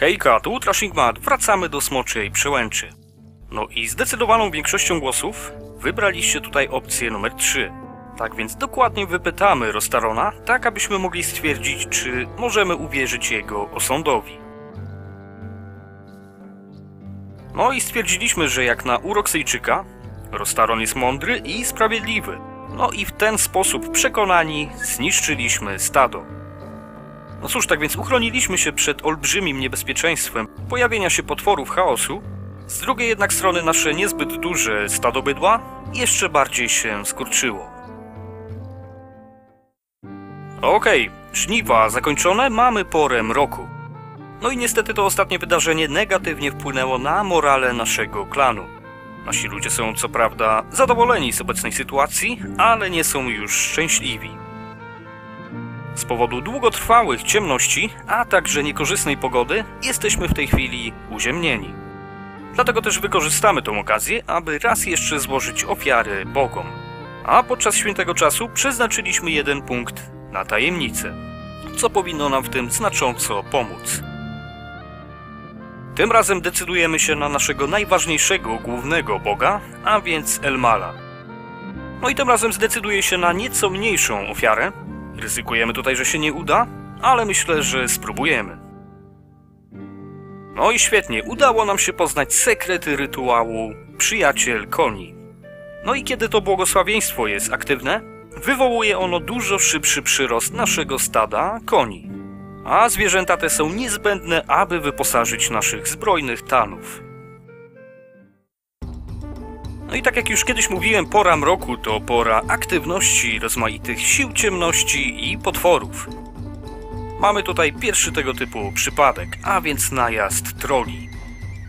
Hejka, tu Trashing wracamy do Smoczej Przełęczy. No i zdecydowaną większością głosów wybraliście tutaj opcję numer 3. Tak więc dokładnie wypytamy Rostarona, tak abyśmy mogli stwierdzić, czy możemy uwierzyć jego osądowi. No i stwierdziliśmy, że jak na Uroksyjczyka, Rostaron jest mądry i sprawiedliwy. No i w ten sposób przekonani zniszczyliśmy stado. No cóż, tak więc uchroniliśmy się przed olbrzymim niebezpieczeństwem pojawienia się potworów chaosu. Z drugiej jednak strony nasze niezbyt duże stado bydła jeszcze bardziej się skurczyło. Okej, żniwa zakończone, mamy porę roku. No i niestety to ostatnie wydarzenie negatywnie wpłynęło na morale naszego klanu. Nasi ludzie są co prawda zadowoleni z obecnej sytuacji, ale nie są już szczęśliwi. Z powodu długotrwałych ciemności, a także niekorzystnej pogody, jesteśmy w tej chwili uziemnieni. Dlatego też wykorzystamy tę okazję, aby raz jeszcze złożyć ofiary Bogom. A podczas świętego czasu przeznaczyliśmy jeden punkt na tajemnicę, co powinno nam w tym znacząco pomóc. Tym razem decydujemy się na naszego najważniejszego głównego boga, a więc Elmala. No i tym razem zdecyduję się na nieco mniejszą ofiarę. Ryzykujemy tutaj, że się nie uda, ale myślę, że spróbujemy. No i świetnie, udało nam się poznać sekrety rytuału Przyjaciel Koni. No i kiedy to błogosławieństwo jest aktywne, wywołuje ono dużo szybszy przyrost naszego stada koni. A zwierzęta te są niezbędne, aby wyposażyć naszych zbrojnych tanów. No i tak jak już kiedyś mówiłem, pora mroku to pora aktywności rozmaitych sił ciemności i potworów. Mamy tutaj pierwszy tego typu przypadek, a więc najazd troli.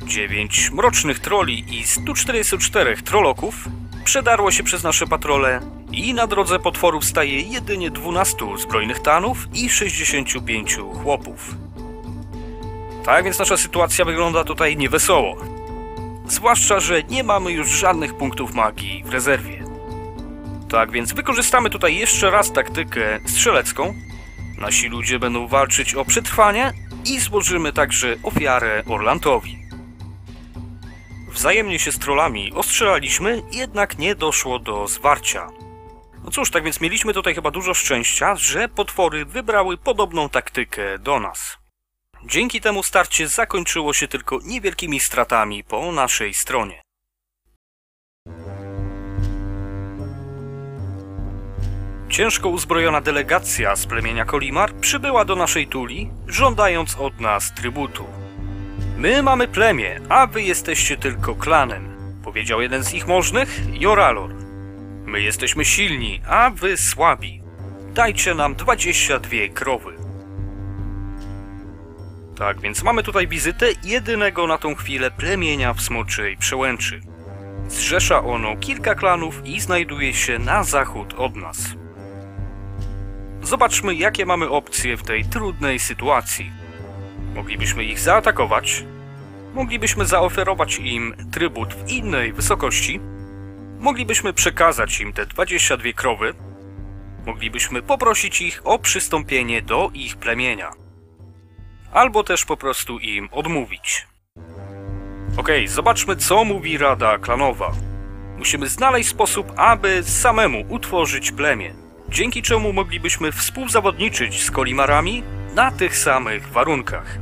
9 mrocznych troli i 144 troloków przedarło się przez nasze patrole i na drodze potworów staje jedynie 12 zbrojnych tanów i 65 chłopów. Tak więc nasza sytuacja wygląda tutaj niewesoło. Zwłaszcza, że nie mamy już żadnych punktów magii w rezerwie. Tak więc wykorzystamy tutaj jeszcze raz taktykę strzelecką. Nasi ludzie będą walczyć o przetrwanie i złożymy także ofiarę Orlantowi. Wzajemnie się z trollami ostrzelaliśmy, jednak nie doszło do zwarcia. No cóż, tak więc mieliśmy tutaj chyba dużo szczęścia, że potwory wybrały podobną taktykę do nas. Dzięki temu starcie zakończyło się tylko niewielkimi stratami po naszej stronie. Ciężko uzbrojona delegacja z plemienia Kolimar przybyła do naszej tuli, żądając od nas trybutu. My mamy plemię, a wy jesteście tylko klanem, powiedział jeden z ich możnych, Joralor. My jesteśmy silni, a wy słabi. Dajcie nam 22 krowy. Tak, więc mamy tutaj wizytę jedynego na tą chwilę plemienia w Smoczej Przełęczy. Zrzesza ono kilka klanów i znajduje się na zachód od nas. Zobaczmy, jakie mamy opcje w tej trudnej sytuacji. Moglibyśmy ich zaatakować, moglibyśmy zaoferować im trybut w innej wysokości, moglibyśmy przekazać im te 22 krowy, moglibyśmy poprosić ich o przystąpienie do ich plemienia, albo też po prostu im odmówić. Ok, zobaczmy co mówi Rada Klanowa. Musimy znaleźć sposób, aby samemu utworzyć plemię, dzięki czemu moglibyśmy współzawodniczyć z Kolimarami na tych samych warunkach.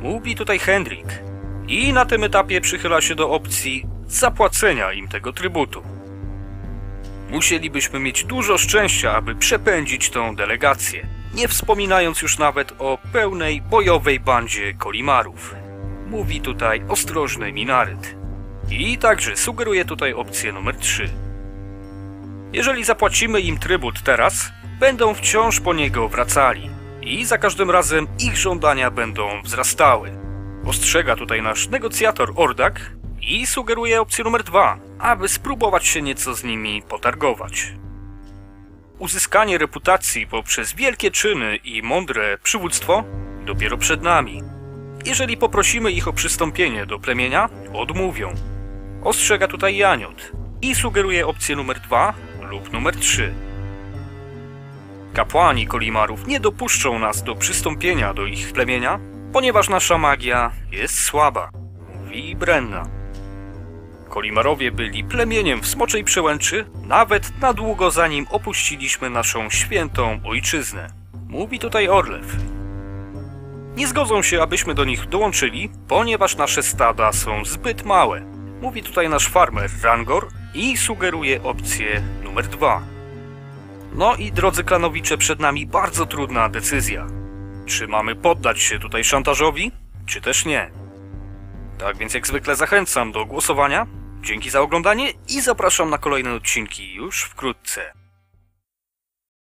Mówi tutaj Hendrik. I na tym etapie przychyla się do opcji zapłacenia im tego trybutu. Musielibyśmy mieć dużo szczęścia, aby przepędzić tą delegację, nie wspominając już nawet o pełnej bojowej bandzie kolimarów. Mówi tutaj ostrożny Minaryt. I także sugeruje tutaj opcję numer 3. Jeżeli zapłacimy im trybut teraz, będą wciąż po niego wracali i za każdym razem ich żądania będą wzrastały. Ostrzega tutaj nasz negocjator Ordak i sugeruje opcję numer dwa, aby spróbować się nieco z nimi potargować. Uzyskanie reputacji poprzez wielkie czyny i mądre przywództwo dopiero przed nami. Jeżeli poprosimy ich o przystąpienie do plemienia, odmówią. Ostrzega tutaj Janiot i sugeruje opcję numer dwa lub numer trzy. Kapłani Kolimarów nie dopuszczą nas do przystąpienia do ich plemienia, ponieważ nasza magia jest słaba, mówi Brenna. Kolimarowie byli plemieniem w Smoczej Przełęczy nawet na długo zanim opuściliśmy naszą świętą ojczyznę. Mówi tutaj Orlew. Nie zgodzą się, abyśmy do nich dołączyli, ponieważ nasze stada są zbyt małe. Mówi tutaj nasz farmer Rangor i sugeruje opcję numer dwa. No i drodzy klanowicze, przed nami bardzo trudna decyzja. Czy mamy poddać się tutaj szantażowi, czy też nie? Tak więc jak zwykle zachęcam do głosowania. Dzięki za oglądanie i zapraszam na kolejne odcinki już wkrótce.